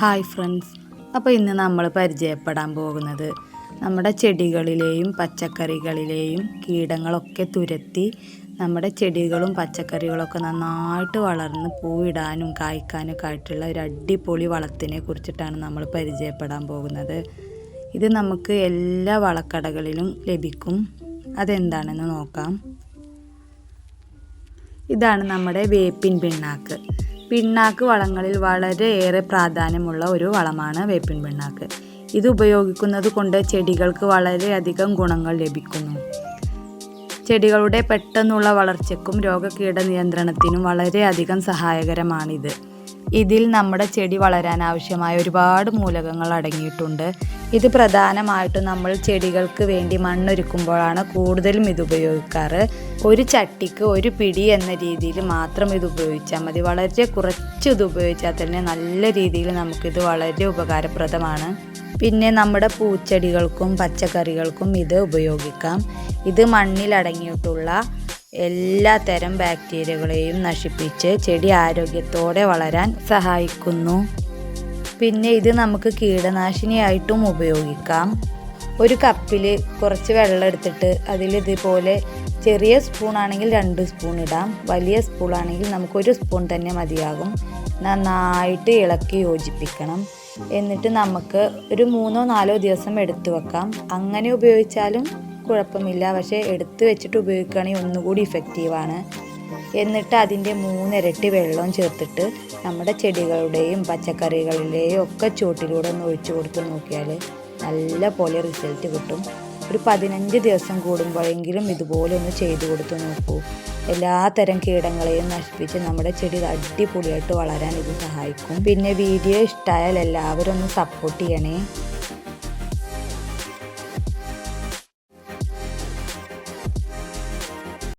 Hi friends അപ്പോൾ ഇന്ന് നമ്മൾ പരിചയപ്പെടാൻ പോകുന്നത് നമ്മുടെ ചെടികളിലെയും പച്ചക്കറികളിലെയും കീടങ്ങളൊക്കെ തുരത്തി നമ്മുടെ ചെടികളും പച്ചക്കറികളൊക്കെ നന്നായിട്ട് വളർന്ന് പൂവിടാനും കായ്ക്കാനും ആയിട്ടുള്ള ഒരു അടിപൊളി വളത്തിനെ കുറിച്ചിട്ടാണ് നമ്മൾ പരിചയപ്പെടാൻ പോകുന്നത്. ഇത് നമുക്ക് എല്ലാ വളക്കടകളിലും ലഭിക്കും. അതെന്താണെന്ന് നോക്കാം. ഇതാണ് നമ്മുടെ വേപ്പിൻ പിണ്ണാക്ക്. പിണ്ണാക്ക് വളങ്ങളിൽ വളരെയേറെ പ്രാധാന്യമുള്ള ഒരു വളമാണ് വേപ്പിൻ പിണ്ണാക്ക്. ഇത് ഉപയോഗിക്കുന്നത് കൊണ്ട് ചെടികൾക്ക് വളരെയധികം ഗുണങ്ങൾ ലഭിക്കുന്നു. ചെടികളുടെ പെട്ടെന്നുള്ള വളർച്ചയ്ക്കും രോഗകീട നിയന്ത്രണത്തിനും വളരെയധികം സഹായകരമാണിത്. ഇതിൽ നമ്മുടെ ചെടി വളരാൻ ആവശ്യമായ ഒരുപാട് മൂലകങ്ങൾ അടങ്ങിയിട്ടുണ്ട്. ഇത് പ്രധാനമായിട്ടും നമ്മൾ ചെടികൾക്ക് വേണ്ടി മണ്ണൊരുക്കുമ്പോഴാണ് കൂടുതലും ഇത് ഉപയോഗിക്കാറ്. ഒരു ചട്ടിക്ക് ഒരു പിടി എന്ന രീതിയിൽ മാത്രം ഇത് ഉപയോഗിച്ചാൽ മതി. വളരെ കുറച്ച് ഇത് ഉപയോഗിച്ചാൽ തന്നെ നല്ല രീതിയിൽ നമുക്കിത് വളരെ ഉപകാരപ്രദമാണ്. പിന്നെ നമ്മുടെ പൂച്ചെടികൾക്കും പച്ചക്കറികൾക്കും ഇത് ഉപയോഗിക്കാം. ഇത് മണ്ണിലടങ്ങിയിട്ടുള്ള എല്ലാ തരം ബാക്ടീരിയകളെയും നശിപ്പിച്ച് ചെടി ആരോഗ്യത്തോടെ വളരാൻ സഹായിക്കുന്നു. പിന്നെ ഇത് നമുക്ക് കീടനാശിനിയായിട്ടും ഉപയോഗിക്കാം. ഒരു കപ്പിൽ കുറച്ച് വെള്ളം എടുത്തിട്ട് അതിൽ ഇതുപോലെ ചെറിയ സ്പൂൺ ആണെങ്കിൽ രണ്ട് സ്പൂൺ ഇടാം. വലിയ സ്പൂൺ ആണെങ്കിൽ നമുക്ക് ഒരു സ്പൂൺ തന്നെ മതിയാകും. നന്നായിട്ട് ഇളക്കി യോജിപ്പിക്കണം. എന്നിട്ട് നമുക്ക് ഒരു മൂന്നോ നാലോ ദിവസം എടുത്തു വെക്കാം. അങ്ങനെ ഉപയോഗിച്ചാലും കുഴപ്പമില്ല. പക്ഷേ എടുത്തു വെച്ചിട്ട് ഉപയോഗിക്കുകയാണെങ്കിൽ ഒന്നുകൂടി ഇഫക്റ്റീവാണ് എന്നിട്ട് അതിന്റെ മൂന്നിരട്ടി വെള്ളം ചേർത്തിട്ട് നമ്മുടെ ചെടികളുടെയും പച്ചക്കറികളിലെയും ഒക്കെ ചുവട്ടിലൂടെ ഒന്ന് ഒഴിച്ചു കൊടുത്ത് നോക്കിയാൽ നല്ല പോലെ റിസൾട്ട് കിട്ടും. ഒരു പതിനഞ്ച് ദിവസം കൂടുമ്പോഴെങ്കിലും ഇതുപോലെ ഒന്ന് ചെയ്തു കൊടുത്ത് നോക്കൂ. എല്ലാ തരം കീടങ്ങളെയും നശിപ്പിച്ച് നമ്മുടെ ചെടി അടിപൊളിയായിട്ട് വളരാൻ ഇത് സഹായിക്കും. പിന്നെ വീഡിയോ ഇഷ്ടമായാൽ എല്ലാവരും ഒന്ന് സപ്പോർട്ട് ചെയ്യണേ.